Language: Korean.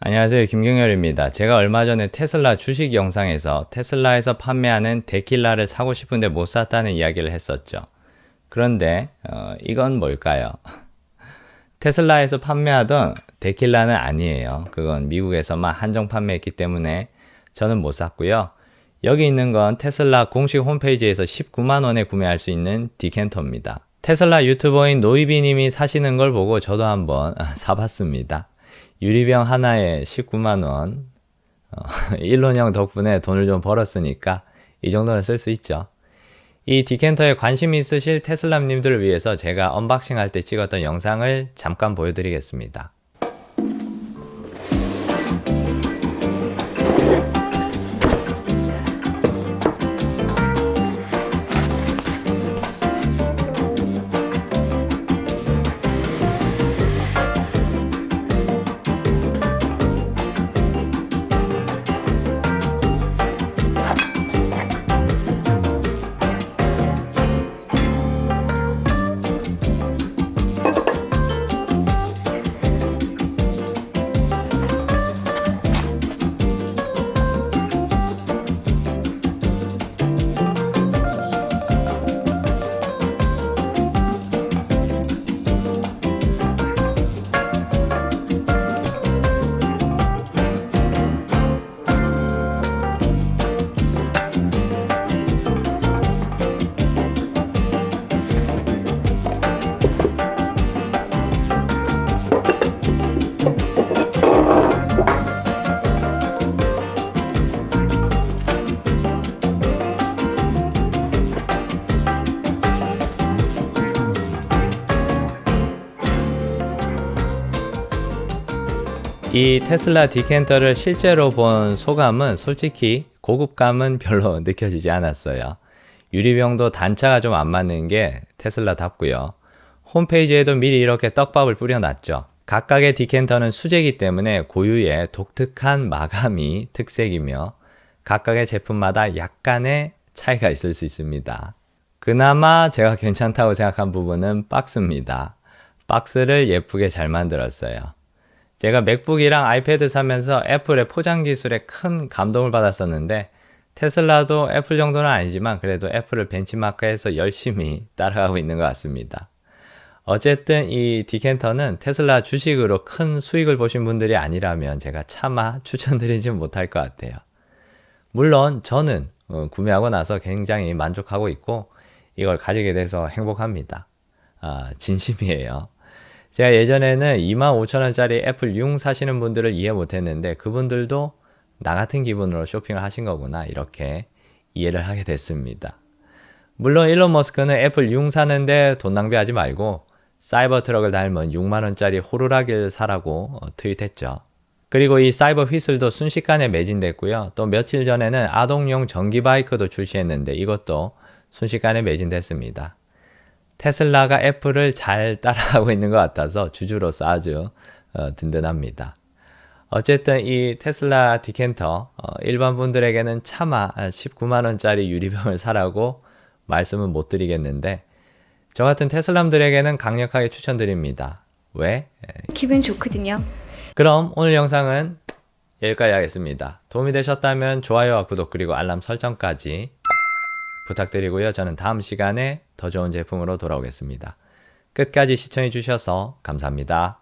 안녕하세요. 김경열입니다. 제가 얼마 전에 테슬라 주식 영상에서 테슬라에서 판매하는 데킬라를 사고 싶은데 못 샀다는 이야기를 했었죠. 그런데 어, 이건 뭘까요? 테슬라에서 판매하던 데킬라는 아니에요. 그건 미국에서만 한정 판매했기 때문에 저는 못 샀고요. 여기 있는 건 테슬라 공식 홈페이지에서 19만 원에 구매할 수 있는 디켄터입니다. 테슬라 유튜버인 노이비님이 사시는 걸 보고 저도 한번 사봤습니다. 유리병 하나에 19만 원. 어, 일론형 덕분에 돈을 좀 벌었으니까 이 정도는 쓸 수 있죠. 이 디켄터에 관심 있으실 테슬라님들을 위해서 제가 언박싱 할 때 찍었던 영상을 잠깐 보여드리겠습니다. 이 테슬라 디켄터를 실제로 본 소감은 솔직히 고급감은 별로 느껴지지 않았어요. 유리병도 단차가 좀 안 맞는 게 테슬라답고요. 홈페이지에도 미리 이렇게 떡밥을 뿌려놨죠. 각각의 디켄터는 수제기 때문에 고유의 독특한 마감이 특색이며 각각의 제품마다 약간의 차이가 있을 수 있습니다. 그나마 제가 괜찮다고 생각한 부분은 박스입니다. 박스를 예쁘게 잘 만들었어요. 제가 맥북이랑 아이패드 사면서 애플의 포장 기술에 큰 감동을 받았었는데 테슬라도 애플 정도는 아니지만 그래도 애플을 벤치마크해서 열심히 따라가고 있는 것 같습니다. 어쨌든 이 디켄터는 테슬라 주식으로 큰 수익을 보신 분들이 아니라면 제가 차마 추천드리지 못할 것 같아요. 물론 저는 어, 구매하고 나서 굉장히 만족하고 있고 이걸 가지게 돼서 행복합니다. 아, 진심이에요. 제가 예전에는 25,000원짜리 애플 6 사시는 분들을 이해 못했는데 그분들도 나 같은 기분으로 쇼핑을 하신 거구나 이렇게 이해를 하게 됐습니다. 물론 일론 머스크는 애플 6 사는데 돈 낭비하지 말고 사이버 트럭을 닮은 6만원짜리 호루라기를 사라고 어, 트윗했죠. 그리고 이 사이버 휘슬도 순식간에 매진됐고요. 또 며칠 전에는 아동용 전기 바이크도 출시했는데 이것도 순식간에 매진됐습니다. 테슬라가 애플을 잘 따라가고 있는 것 같아서 주주로서 아주 어, 든든합니다. 어쨌든 이 테슬라 디켄터 어, 일반 분들에게는 차마 19만 원짜리 유리병을 사라고 말씀은 못 드리겠는데 저 같은 테슬람들에게는 강력하게 추천드립니다. 왜? 기분 좋거든요. 그럼 오늘 영상은 여기까지 하겠습니다. 도움이 되셨다면 좋아요와 구독 그리고 알람 설정까지 부탁드리고요. 저는 다음 시간에 더 좋은 제품으로 돌아오겠습니다. 끝까지 시청해 주셔서 감사합니다.